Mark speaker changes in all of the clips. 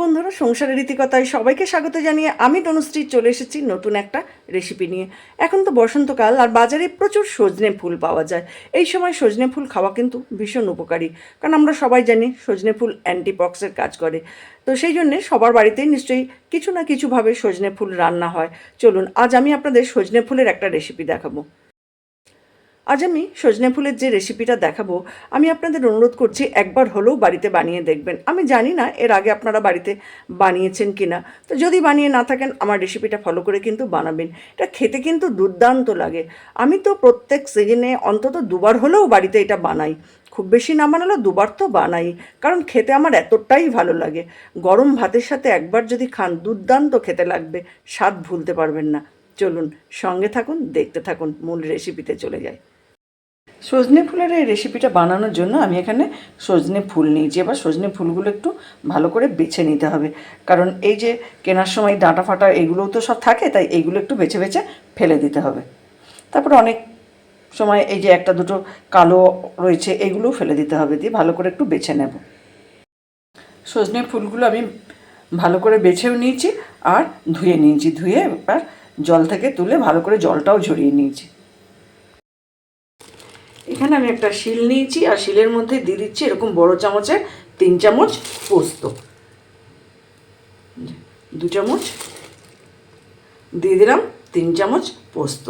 Speaker 1: বন্ধুরা, সংসারের রীতিকতায় সবাইকে স্বাগত জানিয়ে আমি তনুশ্রী চলে এসেছি নতুন একটা রেসিপি নিয়ে। এখন তো বসন্তকাল আর বাজারে প্রচুর সজনে ফুল পাওয়া যায়। এই সময় সজনে ফুল খাওয়া কিন্তু ভীষণ উপকারী, কারণ আমরা সবাই জানি সজনে ফুল অ্যান্টিপক্সের কাজ করে। তো সেই জন্যে সবার বাড়িতেই নিশ্চয়ই কিছু না কিছুভাবে সজনে ফুল রান্না হয়। চলুন, আজ আমি আপনাদের সজনে ফুলের একটা রেসিপি দেখাবো। আজ আমি সজনে ফুলের যে রেসিপিটা দেখাবো, আমি আপনাদের অনুরোধ করছি একবার হলেও বাড়িতে বানিয়ে দেখবেন। আমি জানি না এর আগে আপনারা বাড়িতে বানিয়েছেন কি না তো যদি বানিয়ে না থাকেন, আমার রেসিপিটা ফলো করে কিন্তু বানাবেন। এটা খেতে কিন্তু দুর্দান্ত লাগে। আমি তো প্রত্যেক সিজনে অন্তত দুবার হলেও বাড়িতে এটা বানাই। খুব বেশি না বানালেও দুবার তো বানাই। কারণ খেতে আমার এতটাই ভালো লাগে। গরম ভাতের সাথে একবার যদি খান, দুর্দান্ত খেতে লাগবে। স্বাদ ভুলতে পারবেন না। চলুন সঙ্গে থাকুন, দেখতে থাকুন, মূল রেসিপিতে চলে যাই। সজনে ফুলের এই রেসিপিটা বানানোর জন্য আমি এখানে সজনে ফুল নিয়েছি। এবার সজনে ফুলগুলো একটু ভালো করে বেছে নিতে হবে। কারণ এই যে কেনার সময় ডাঁটা ফাটা এগুলোও তো সব থাকে, তাই এইগুলো একটু বেছে বেছে ফেলে দিতে হবে। তারপর অনেক সময় এই যে একটা দুটো কালো রয়েছে, এগুলোও ফেলে দিতে হবে দিয়ে ভালো করে একটু বেছে নেব। সজনে ফুলগুলো আমি ভালো করে বেছেও নিয়েছি আর ধুয়ে নিয়েছি। ধুয়ে এবার জল থেকে তুলে ভালো করে জলটাও ঝরিয়ে নিয়েছি। এখানে আমি একটা শিল নিয়েছি, আর শিলের মধ্যে দিয়ে দিচ্ছি এরকম বড় চামচের তিন চামচ পোস্ত। দু চামচ, দিয়ে দিলাম তিন চামচ পোস্ত।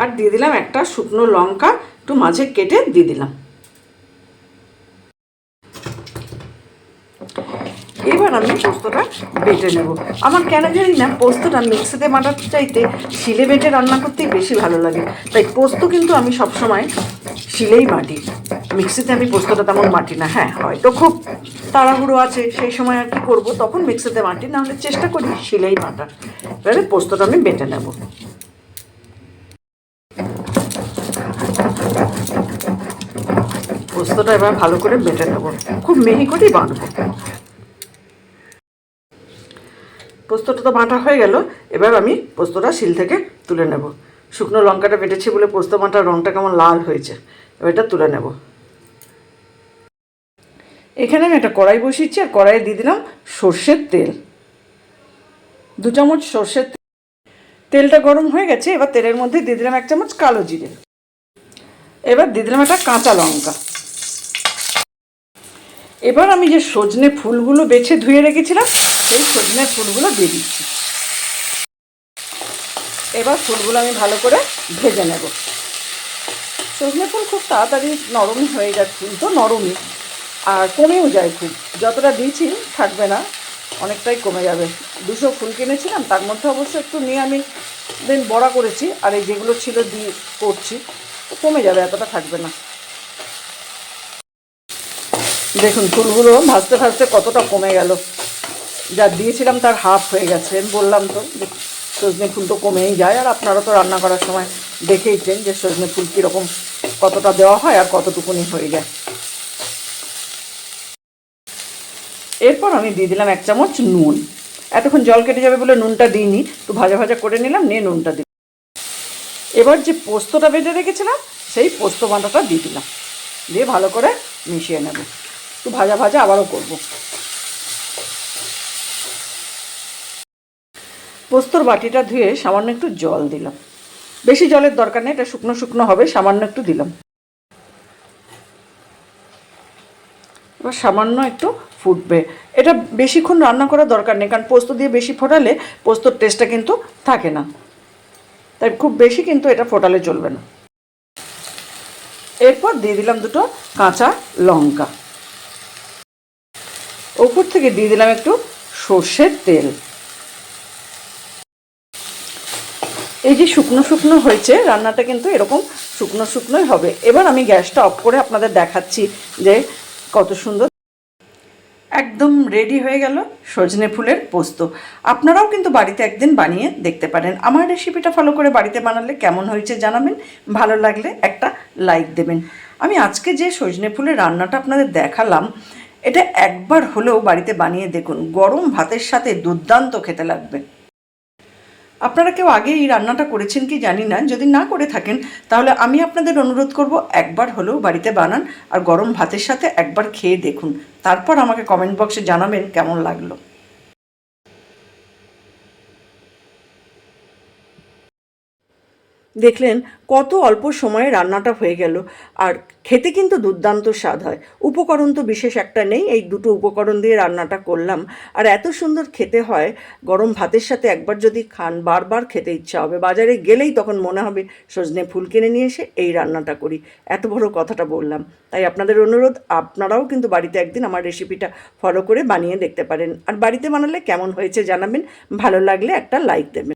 Speaker 1: আর দিয়ে দিলাম একটা শুকনো লঙ্কা, একটু মাঝে কেটে দিয়ে দিলাম। এবার আমি পোস্তটা বেটে নেব। আমার কেন জানি না পোস্তটা মিক্সিতে বাটার চাইতে শিলে বেটে রান্না করতেই বেশি ভালো লাগে। তাই পোস্ত কিন্তু আমি সবসময় শিলেই বাটি। মিক্সিতে আমি পোস্তটা তেমন মাটি না। হ্যাঁ হয়তো খুব তাড়াহুড়ো আছে, সেই সময় আর কি করব, তখন মিক্সিতে মাটি নাহলে চেষ্টা করি শিলেই বাটার এবারে পোস্তটা আমি বেটে নেব। পোস্তটা এবার ভালো করে বেটে নেব। খুব মেহি করেই বাঁধবো পোস্তটা তো বাঁটা হয়ে গেল, এবার আমি পোস্তটা শিল থেকে তুলে নেব। শুকনো লঙ্কাটা বেটেছি বলে পোস্ত বাটার রঙটা কেমন লাল হয়েছে, এবার এটা তুলে নেব। এখানে আমি একটা কড়াই বসিয়েছি, আর কড়াইয়ে দিয়ে দিলাম সর্ষের তেল। দু চামচ সর্ষের তেল। তেলটা গরম হয়ে গেছে, এবার তেলের মধ্যে দিয়ে দিলাম এক চামচ কালো জিরে। এবার দিয়ে দিলাম একটা কাঁচা লঙ্কা। এবার আমি যে সজনে ফুলগুলো বেছে ধুয়ে রেখেছিলাম সেই সজনে ফুলগুলো দিয়ে দিচ্ছি। এবার ফুলগুলো আমি ভালো করে ভেজে নেব। সজনে ফুল খুব তাড়াতাড়ি নরমই হয়ে যায় ফুল তো নরমই, আর কমেও যায় খুব। যতটা দিয়েছি থাকবে না, অনেকটাই কমে যাবে। দুশো ফুল কিনেছিলাম, তার মধ্যে অবশ্য একটু নিয়ে আমি দিন বড়া করেছি, আর এই যেগুলো ছিল দিয়ে করছি, কমে যাবে, এতটা থাকবে না। দেখুন ফুলগুলো ভাজতে ভাজতে কতটা কমে গেল। যা দিয়েছিলাম তার হাফ হয়ে গেছে। বললাম তো সজনে ফুল তো কমেই যায়, আর আপনারা তো রান্না করার সময় দেখেইছেন যে সজনে ফুল কীরকম কতটা দেওয়া হয় আর কতটুকুনি হয়ে যায়। এরপর আমি দিয়ে দিলাম এক চামচ নুন। এতক্ষণ জল কেটে যাবে বলে নুনটা দিইনি, একটু ভাজা ভাজা করে নিলাম, নিয়ে নুনটা দিই এবার যে পোস্তটা বেটে রেখেছিলাম, সেই পোস্ত বাঁটাটা দিয়ে দিলাম। দিয়ে ভালো করে মিশিয়ে নেব। একটু ভাজা ভাজা আবারও করব। পোস্তর বাটিটা ধুয়ে সামান্য একটু জল দিলাম। বেশি জলের দরকার নেই, এটা শুকনো শুকনো হবে, সামান্য একটু দিলাম। এবার সামান্য একটু ফুটবে। এটা বেশিক্ষণ রান্না করার দরকার নেই, কারণ পোস্ত দিয়ে বেশি ফোটালে পোস্তর টেস্টটা কিন্তু থাকে না। তাই খুব বেশি কিন্তু এটা ফোটালে চলবে না। এরপর দিয়ে দিলাম দুটো কাঁচা লঙ্কা। ওপর থেকে দিয়ে দিলাম একটু সর্ষের তেল। এই যে শুকনো শুকনো হয়েছে, রান্নাটা কিন্তু এরকম শুকনো শুকনোই হবে। এবার আমি গ্যাসটা অফ করে আপনাদের দেখাচ্ছি যে কত সুন্দর। একদম রেডি হয়ে গেল সজনে ফুলের পোস্ত। আপনারাও কিন্তু বাড়িতে একদিন বানিয়ে দেখতে পারেন। আমার রেসিপিটা ফলো করে বাড়িতে বানালে কেমন হয়েছে জানাবেন। ভালো লাগলে একটা লাইক দেবেন। আমি আজকে যে সজনে ফুলের রান্নাটা আপনাদের দেখালাম, এটা একবার হলেও বাড়িতে বানিয়ে দেখুন। গরম ভাতের সাথে দুর্দান্ত খেতে লাগবে। আপনারা কেউ আগে এই রান্নাটা করেছেন কি জানি না, যদি না করে থাকেন, তাহলে আমি আপনাদের অনুরোধ করব একবার হলেও বাড়িতে বানান আর গরম ভাতের সাথে একবার খেয়ে দেখুন। তারপর আমাকে কমেন্ট বক্সে জানাবেন কেমন লাগল। দেখলেন কত অল্প সময়ে রান্নাটা হয়ে গেল। আর খেতে কিন্তু দুর্দান্ত স্বাদ হয়। উপকরণ তো বিশেষ একটা নেই, এই দুটো উপকরণ দিয়ে রান্নাটা করলাম। আর এত সুন্দর খেতে হয়, গরম ভাতের সাথে একবার যদি খান, বারবার খেতে ইচ্ছা হবে। বাজারে গেলেই তখন মনে হবে, সজনে ফুল কিনে নিয়ে এসে এই রান্নাটা করি। এত বড় কথাটা বললাম। তাই আপনাদের অনুরোধ, আপনারাও কিন্তু বাড়িতে একদিন আমার রেসিপিটা ফলো করে বানিয়ে দেখতে পারেন। আর বাড়িতে বানালে কেমন হয়েছে জানাবেন, ভালো লাগলে একটা লাইক দেবেন।